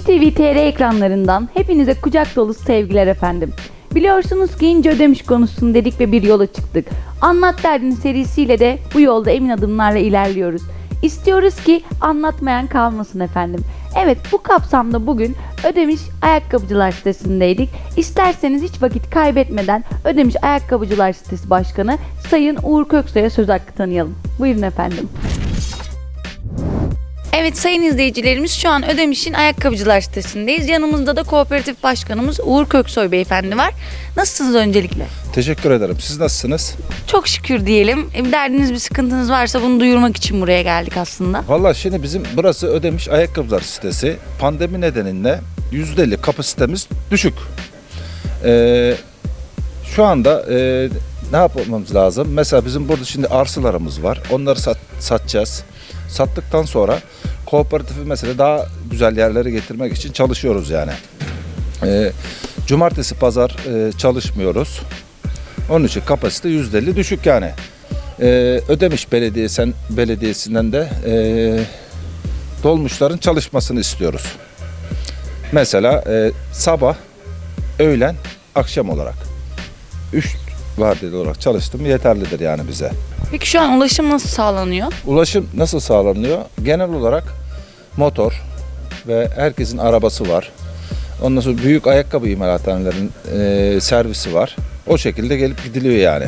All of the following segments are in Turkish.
TV TR ekranlarından hepinize kucak dolusu sevgiler efendim. Biliyorsunuz ki ince ödemiş konusunu dedik ve bir yola çıktık. Anlat Derdin serisiyle de bu yolda emin adımlarla ilerliyoruz. İstiyoruz ki anlatmayan kalmasın efendim. Evet bu kapsamda bugün Ödemiş Ayakkabıcılar sitesindeydik. İsterseniz hiç vakit kaybetmeden Ödemiş Ayakkabıcılar sitesi başkanı Sayın Uğur Köksoy'a söz hakkı tanıyalım. Buyurun efendim. Evet sayın izleyicilerimiz şu an Ödemiş'in ayakkabıcılar sitesindeyiz. Yanımızda da kooperatif başkanımız Uğur Köksoy beyefendi var. Nasılsınız öncelikle? Teşekkür ederim. Siz nasılsınız? Çok şükür diyelim. E, Bir derdiniz bir sıkıntınız varsa bunu duyurmak için buraya geldik aslında. Valla şimdi bizim burası ödemiş ayakkabılar sitesi. Pandemi nedeniyle %50 kapasitemiz düşük. Ee, şu anda e, ne yapmamız lazım? Mesela bizim burada şimdi arsalarımız var. Onları sat, satacağız. Sattıktan sonra kooperatifi mesela daha güzel yerlere getirmek için çalışıyoruz yani. Ee, cumartesi pazar e, çalışmıyoruz. Onun için kapasite %50 düşük yani. Ee, Ödemiş Belediyesen, Belediyesi'nden de e, dolmuşların çalışmasını istiyoruz. Mesela e, sabah, öğlen, akşam olarak. Üç vadeli olarak çalıştım yeterlidir yani bize. Peki şu an ulaşım nasıl sağlanıyor? Ulaşım nasıl sağlanıyor? Genel olarak motor ve herkesin arabası var. Ondan sonra büyük ayakkabı imalathanelerinin e, servisi var. O şekilde gelip gidiliyor yani.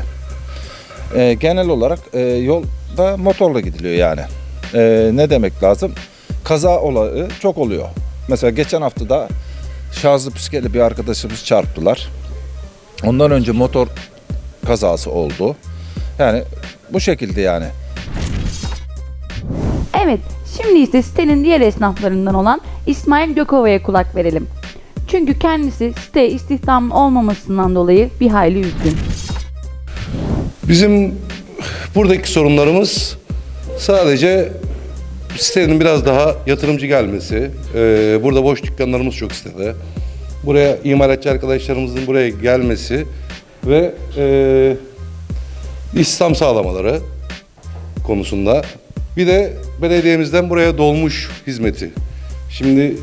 E, genel olarak e, yolda motorla gidiliyor yani. E, ne demek lazım? Kaza olayı çok oluyor. Mesela geçen hafta da şarjlı bisikletli bir arkadaşımız çarptılar. Ondan önce motor kazası oldu. Yani bu şekilde yani. Evet, şimdi ise sitenin diğer esnaflarından olan İsmail Gökova'ya kulak verelim. Çünkü kendisi site istihdamın olmamasından dolayı bir hayli üzgün. Bizim buradaki sorunlarımız sadece sitenin biraz daha yatırımcı gelmesi. Ee, burada boş dükkanlarımız çok sitede. Buraya imalatçı arkadaşlarımızın buraya gelmesi ve e, İslam sağlamaları konusunda. Bir de belediyemizden buraya dolmuş hizmeti. Şimdi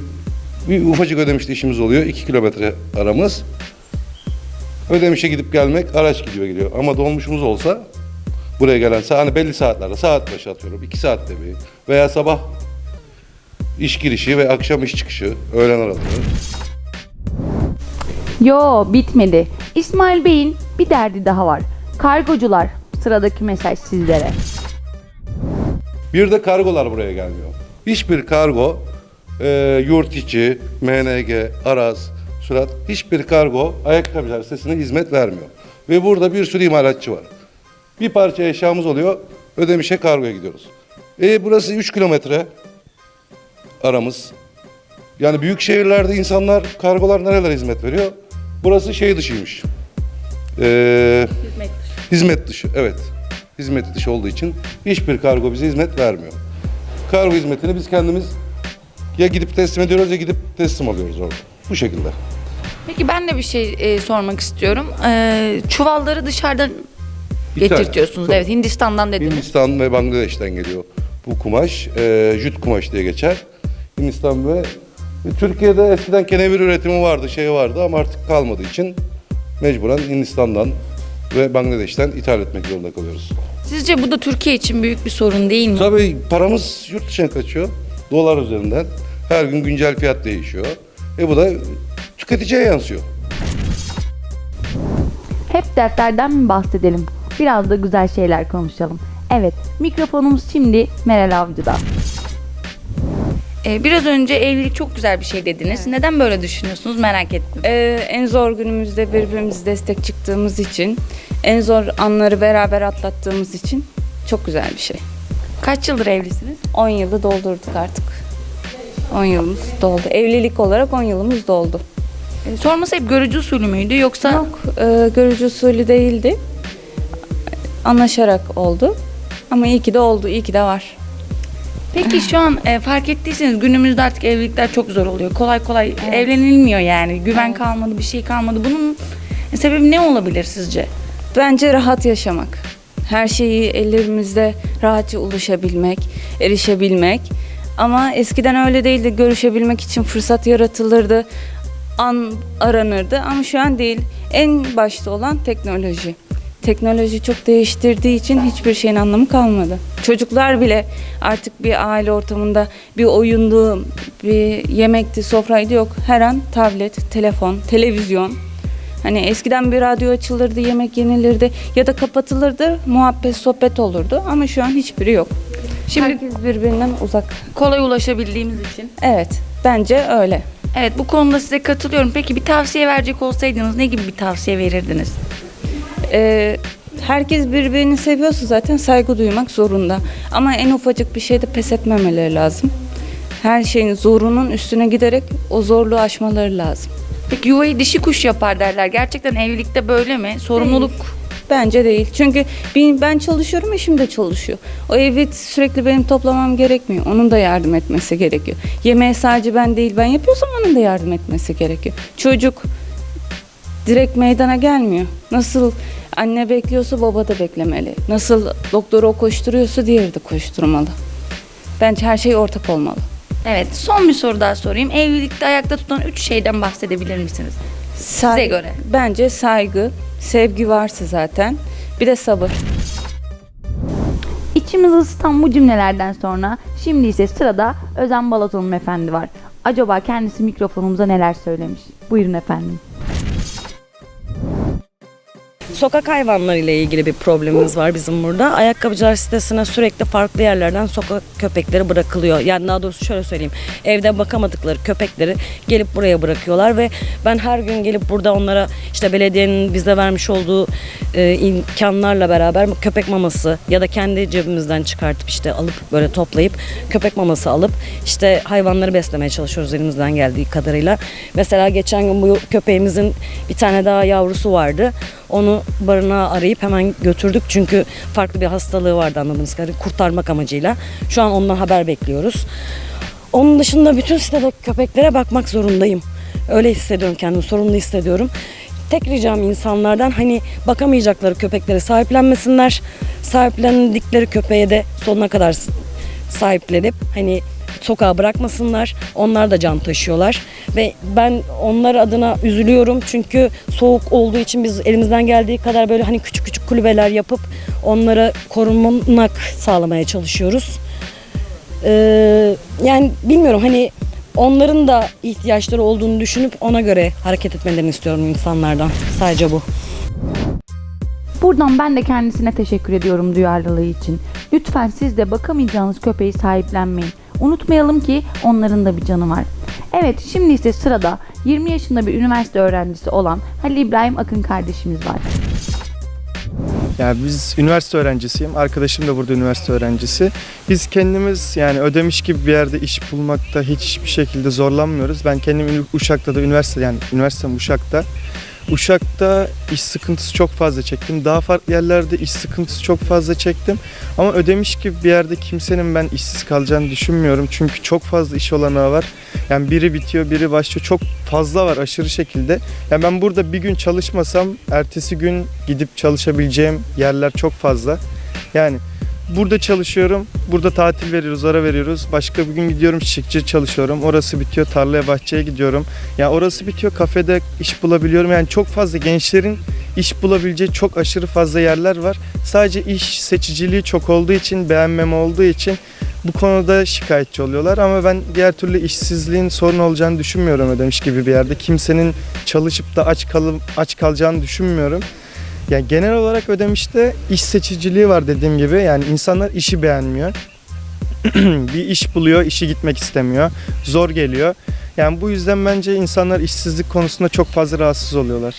bir ufacık ödemişli işimiz oluyor. 2 kilometre aramız. Ödemişe gidip gelmek araç gidiyor geliyor. Ama dolmuşumuz olsa buraya gelen hani belli saatlerde saat başı atıyorum. 2 saatte bir veya sabah iş girişi ve akşam iş çıkışı öğlen araları. Yo bitmedi. İsmail Bey'in bir derdi daha var. Kargocular sıradaki mesaj sizlere. Bir de kargolar buraya gelmiyor. Hiçbir kargo e, yurt içi, MNG, Araz, Sürat hiçbir kargo ayakkabılar sitesine hizmet vermiyor. Ve burada bir sürü imalatçı var. Bir parça eşyamız oluyor, ödemişe kargoya gidiyoruz. E burası 3 kilometre aramız. Yani büyük şehirlerde insanlar, kargolar nerelere hizmet veriyor? Burası şey dışıymış. Ee, hizmet dışı, evet. Hizmet dışı olduğu için hiçbir kargo bize hizmet vermiyor. Kargo hizmetini biz kendimiz ya gidip teslim ediyoruz ya gidip teslim alıyoruz orada. Bu şekilde. Peki ben de bir şey e, sormak istiyorum. E, çuvalları dışarıdan İtalya. getirtiyorsunuz. Evet Hindistan'dan dediniz. Hindistan ve Bangladeş'ten geliyor bu kumaş. E, jüt kumaş diye geçer. Hindistan ve Türkiye'de eskiden kenevir üretimi vardı, şey vardı ama artık kalmadığı için mecburen Hindistan'dan ve Bangladeş'ten ithal etmek zorunda kalıyoruz. Sizce bu da Türkiye için büyük bir sorun değil mi? Tabii paramız yurt dışına kaçıyor. Dolar üzerinden. Her gün güncel fiyat değişiyor. E bu da tüketiciye yansıyor. Hep dertlerden mi bahsedelim? Biraz da güzel şeyler konuşalım. Evet, mikrofonumuz şimdi Meral Avcı'da. Ee, biraz önce evlilik çok güzel bir şey dediniz. Neden böyle düşünüyorsunuz merak ettim. Ee, en zor günümüzde birbirimize destek çıktığımız için, en zor anları beraber atlattığımız için çok güzel bir şey. Kaç yıldır evlisiniz? 10 yılı doldurduk artık. 10 yılımız doldu. Evlilik olarak 10 yılımız doldu. Ee, sorması hep görücü usulü müydü yoksa? Yok, e, görücü usulü değildi. Anlaşarak oldu. Ama iyi ki de oldu, iyi ki de var. Peki şu an e, fark ettiyseniz günümüzde artık evlilikler çok zor oluyor. Kolay kolay evlenilmiyor yani. Güven kalmadı, bir şey kalmadı. Bunun sebebi ne olabilir sizce? Bence rahat yaşamak. Her şeyi ellerimizde rahatça ulaşabilmek, erişebilmek. Ama eskiden öyle değildi. Görüşebilmek için fırsat yaratılırdı. An aranırdı ama şu an değil. En başta olan teknoloji. Teknoloji çok değiştirdiği için hiçbir şeyin anlamı kalmadı. Çocuklar bile artık bir aile ortamında bir oyundu, bir yemekti, sofraydı yok. Her an tablet, telefon, televizyon. Hani eskiden bir radyo açılırdı, yemek yenilirdi ya da kapatılırdı, muhabbet, sohbet olurdu ama şu an hiçbiri yok. Şimdi Herkes birbirinden uzak. kolay ulaşabildiğimiz için. Evet, bence öyle. Evet bu konuda size katılıyorum. Peki bir tavsiye verecek olsaydınız ne gibi bir tavsiye verirdiniz? Ee, herkes birbirini seviyorsa zaten saygı duymak zorunda. Ama en ufacık bir şeyde pes etmemeleri lazım. Her şeyin zorunun üstüne giderek o zorluğu aşmaları lazım. Peki yuvayı dişi kuş yapar derler. Gerçekten evlilikte böyle mi? Sorumluluk Bence değil. Çünkü ben çalışıyorum, eşim de çalışıyor. O evi sürekli benim toplamam gerekmiyor. Onun da yardım etmesi gerekiyor. Yemeği sadece ben değil ben yapıyorsam onun da yardım etmesi gerekiyor. Çocuk direkt meydana gelmiyor. Nasıl anne bekliyorsa baba da beklemeli. Nasıl doktoru o koşturuyorsa diğeri de koşturmalı. Bence her şey ortak olmalı. Evet son bir soru daha sorayım. Evlilikte ayakta tutan üç şeyden bahsedebilir misiniz? Say- göre. Bence saygı, sevgi varsa zaten. Bir de sabır. İçimizi ısıtan bu cümlelerden sonra şimdi ise sırada Özen Balaton efendi var. Acaba kendisi mikrofonumuza neler söylemiş? Buyurun efendim. Sokak hayvanları ile ilgili bir problemimiz var bizim burada. Ayakkabıcılar sitesine sürekli farklı yerlerden sokak köpekleri bırakılıyor. Yani daha doğrusu şöyle söyleyeyim. Evde bakamadıkları köpekleri gelip buraya bırakıyorlar ve ben her gün gelip burada onlara işte belediyenin bize vermiş olduğu e, imkanlarla beraber köpek maması ya da kendi cebimizden çıkartıp işte alıp böyle toplayıp köpek maması alıp işte hayvanları beslemeye çalışıyoruz elimizden geldiği kadarıyla. Mesela geçen gün bu köpeğimizin bir tane daha yavrusu vardı. Onu barınağa arayıp hemen götürdük çünkü farklı bir hastalığı vardı anladığımız kadarıyla kurtarmak amacıyla. Şu an ondan haber bekliyoruz. Onun dışında bütün sitede köpeklere bakmak zorundayım. Öyle hissediyorum kendimi, sorumlu hissediyorum. Tek ricam insanlardan hani bakamayacakları köpekleri sahiplenmesinler. Sahiplendikleri köpeğe de sonuna kadar sahiplenip hani sokağa bırakmasınlar. Onlar da can taşıyorlar ve ben onlar adına üzülüyorum çünkü soğuk olduğu için biz elimizden geldiği kadar böyle hani küçük küçük kulübeler yapıp onlara korunak sağlamaya çalışıyoruz. Ee, yani bilmiyorum hani onların da ihtiyaçları olduğunu düşünüp ona göre hareket etmelerini istiyorum insanlardan. Sadece bu. Buradan ben de kendisine teşekkür ediyorum duyarlılığı için. Lütfen siz de bakamayacağınız köpeği sahiplenmeyin. Unutmayalım ki onların da bir canı var. Evet şimdi ise sırada 20 yaşında bir üniversite öğrencisi olan Halil İbrahim Akın kardeşimiz var. Yani biz üniversite öğrencisiyim. Arkadaşım da burada üniversite öğrencisi. Biz kendimiz yani ödemiş gibi bir yerde iş bulmakta hiçbir şekilde zorlanmıyoruz. Ben kendim Uşak'ta da üniversite yani üniversitem Uşak'ta. Uşak'ta iş sıkıntısı çok fazla çektim. Daha farklı yerlerde iş sıkıntısı çok fazla çektim. Ama ödemiş gibi bir yerde kimsenin ben işsiz kalacağını düşünmüyorum. Çünkü çok fazla iş olanağı var. Yani biri bitiyor, biri başlıyor. Çok fazla var aşırı şekilde. Yani ben burada bir gün çalışmasam ertesi gün gidip çalışabileceğim yerler çok fazla. Yani burada çalışıyorum. Burada tatil veriyoruz, ara veriyoruz. Başka bir gün gidiyorum çiçekçi çalışıyorum. Orası bitiyor, tarlaya, bahçeye gidiyorum. Ya orası bitiyor, kafede iş bulabiliyorum. Yani çok fazla gençlerin iş bulabileceği çok aşırı fazla yerler var. Sadece iş seçiciliği çok olduğu için, beğenmeme olduğu için bu konuda şikayetçi oluyorlar ama ben diğer türlü işsizliğin sorun olacağını düşünmüyorum ödemiş gibi bir yerde. Kimsenin çalışıp da aç kalıp aç kalacağını düşünmüyorum. Yani genel olarak ödemişte iş seçiciliği var dediğim gibi. Yani insanlar işi beğenmiyor. bir iş buluyor, işi gitmek istemiyor. Zor geliyor. Yani bu yüzden bence insanlar işsizlik konusunda çok fazla rahatsız oluyorlar.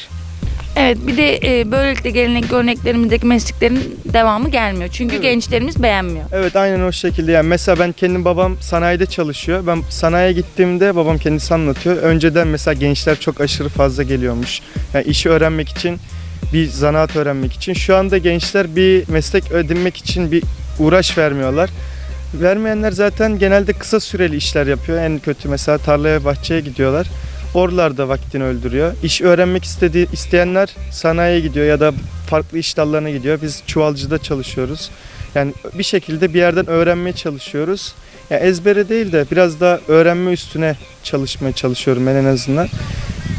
Evet bir de e, böylelikle gelenek örneklerimizdeki mesleklerin devamı gelmiyor. Çünkü Evet. gençlerimiz beğenmiyor. Evet aynen o şekilde. Yani mesela ben kendim babam sanayide çalışıyor. Ben sanayiye gittiğimde babam kendisi anlatıyor. Önceden mesela gençler çok aşırı fazla geliyormuş. Yani işi öğrenmek için, bir zanaat öğrenmek için. Şu anda gençler bir meslek edinmek için bir uğraş vermiyorlar. Vermeyenler zaten genelde kısa süreli işler yapıyor. En kötü mesela tarlaya, bahçeye gidiyorlar. Oralarda vaktini öldürüyor. İş öğrenmek istediği isteyenler sanayiye gidiyor ya da farklı iş dallarına gidiyor. Biz çuvalcıda çalışıyoruz. Yani bir şekilde bir yerden öğrenmeye çalışıyoruz. Ya ezbere değil de biraz daha öğrenme üstüne çalışmaya çalışıyorum ben en azından.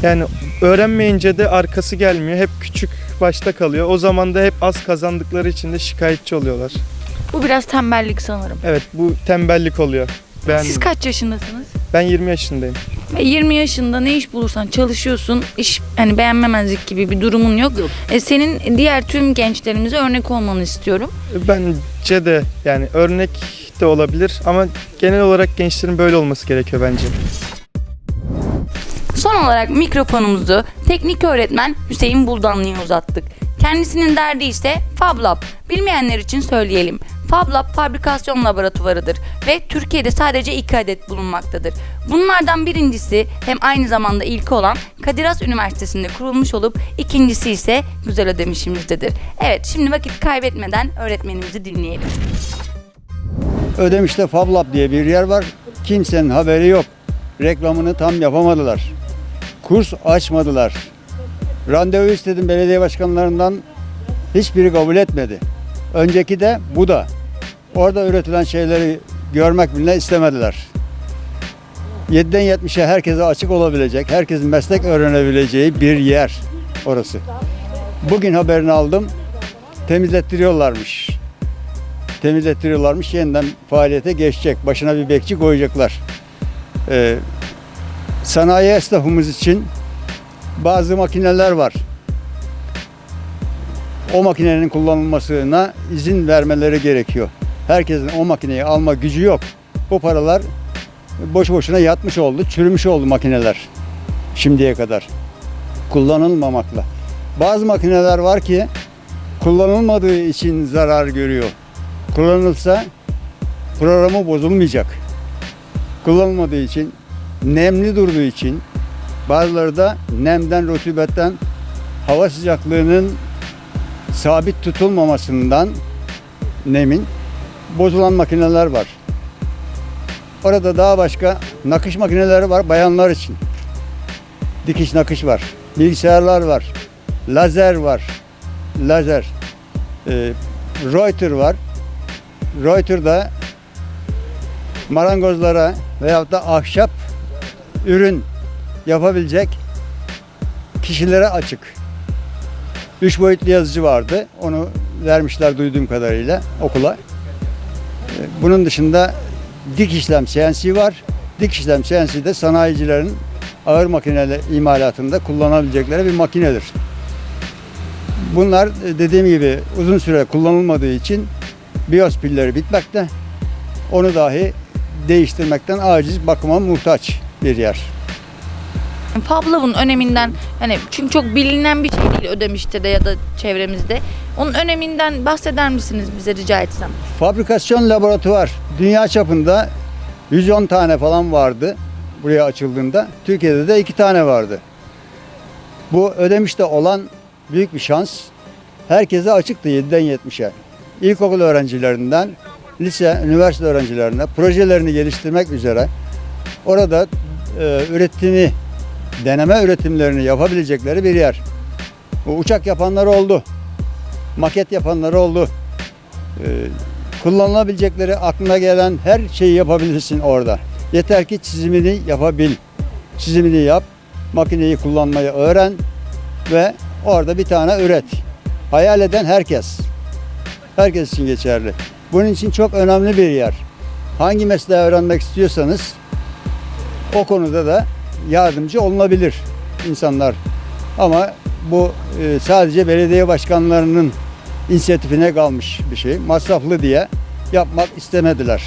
Yani öğrenmeyince de arkası gelmiyor. Hep küçük başta kalıyor. O zaman da hep az kazandıkları için de şikayetçi oluyorlar. Bu biraz tembellik sanırım. Evet bu tembellik oluyor. Ben, Siz kaç yaşındasınız? ben 20 yaşındayım. Ve 20 yaşında ne iş bulursan çalışıyorsun. iş hani beğenmemezlik gibi bir durumun yok. E, senin diğer tüm gençlerimize örnek olmanı istiyorum. Bence de yani örnek de olabilir ama genel olarak gençlerin böyle olması gerekiyor bence. Son olarak mikrofonumuzu teknik öğretmen Hüseyin Buldanlı'ya uzattık. Kendisinin derdi ise Fab Lab. Bilmeyenler için söyleyelim. Fab Lab fabrikasyon laboratuvarıdır ve Türkiye'de sadece iki adet bulunmaktadır. Bunlardan birincisi hem aynı zamanda ilki olan Kadir Has Üniversitesi'nde kurulmuş olup ikincisi ise Güzel Ödemişimizdedir. Evet şimdi vakit kaybetmeden öğretmenimizi dinleyelim. Ödemiş'te Fab Lab diye bir yer var. Kimsenin haberi yok. Reklamını tam yapamadılar. Kurs açmadılar. Randevu istedim belediye başkanlarından. Hiçbiri kabul etmedi. Önceki de bu da. Orada üretilen şeyleri görmek bile istemediler. 7'den 70'e herkese açık olabilecek, herkesin meslek öğrenebileceği bir yer orası. Bugün haberini aldım. Temizlettiriyorlarmış temizlettiriyorlarmış. Yeniden faaliyete geçecek. Başına bir bekçi koyacaklar. Ee, sanayi esnafımız için bazı makineler var. O makinenin kullanılmasına izin vermeleri gerekiyor. Herkesin o makineyi alma gücü yok. Bu paralar boş boşuna yatmış oldu, çürümüş oldu makineler şimdiye kadar. Kullanılmamakla. Bazı makineler var ki kullanılmadığı için zarar görüyor kullanılsa programı bozulmayacak. Kullanılmadığı için, nemli durduğu için bazıları da nemden, rutubetten, hava sıcaklığının sabit tutulmamasından nemin bozulan makineler var. Orada daha başka nakış makineleri var bayanlar için. Dikiş nakış var. Bilgisayarlar var. Lazer var. Lazer. Ee, Reuter var. Reuter'da marangozlara veyahut da ahşap ürün yapabilecek kişilere açık. Üç boyutlu yazıcı vardı. Onu vermişler duyduğum kadarıyla okula. Ee, Bunun dışında dik işlem CNC var. Dik işlem CNC de sanayicilerin ağır makineler imalatında kullanabilecekleri bir makinedir. Bunlar e, dediğim gibi uzun süre kullanılmadığı için BIOS pilleri bitmekte. Onu dahi değiştirmekten aciz bakıma muhtaç bir yer. Fab Lab'ın öneminden hani çünkü çok bilinen bir şey değil Ödemiş'te de ya da çevremizde. Onun öneminden bahseder misiniz bize rica etsem? Fabrikasyon laboratuvar dünya çapında 110 tane falan vardı buraya açıldığında. Türkiye'de de 2 tane vardı. Bu Ödemiş'te olan büyük bir şans. Herkese açıktı 7'den 70'e. İlkokul öğrencilerinden lise, üniversite öğrencilerine projelerini geliştirmek üzere orada e, üretimi, deneme üretimlerini yapabilecekleri bir yer. Bu uçak yapanlar oldu. Maket yapanlar oldu. E, kullanılabilecekleri aklına gelen her şeyi yapabilirsin orada. Yeter ki çizimini yapabil. Çizimini yap, makineyi kullanmayı öğren ve orada bir tane üret. Hayal eden herkes. Herkes için geçerli. Bunun için çok önemli bir yer. Hangi mesleği öğrenmek istiyorsanız o konuda da yardımcı olunabilir insanlar. Ama bu e, sadece belediye başkanlarının inisiyatifine kalmış bir şey. Masraflı diye yapmak istemediler.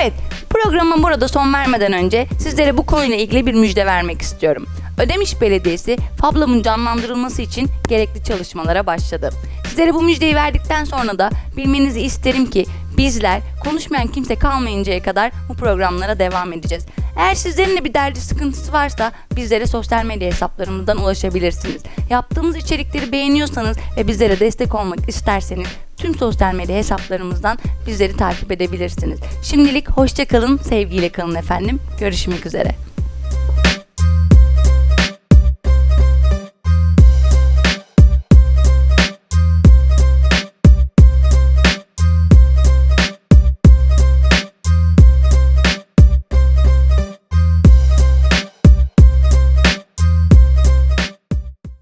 Evet, programa burada son vermeden önce sizlere bu konuyla ilgili bir müjde vermek istiyorum. Ödemiş Belediyesi Fab Lab'ın canlandırılması için gerekli çalışmalara başladı. Sizlere bu müjdeyi verdikten sonra da bilmenizi isterim ki bizler konuşmayan kimse kalmayıncaya kadar bu programlara devam edeceğiz. Eğer sizlerin de bir derdi sıkıntısı varsa bizlere sosyal medya hesaplarımızdan ulaşabilirsiniz. Yaptığımız içerikleri beğeniyorsanız ve bizlere destek olmak isterseniz tüm sosyal medya hesaplarımızdan bizleri takip edebilirsiniz. Şimdilik hoşça kalın, sevgiyle kalın efendim. Görüşmek üzere.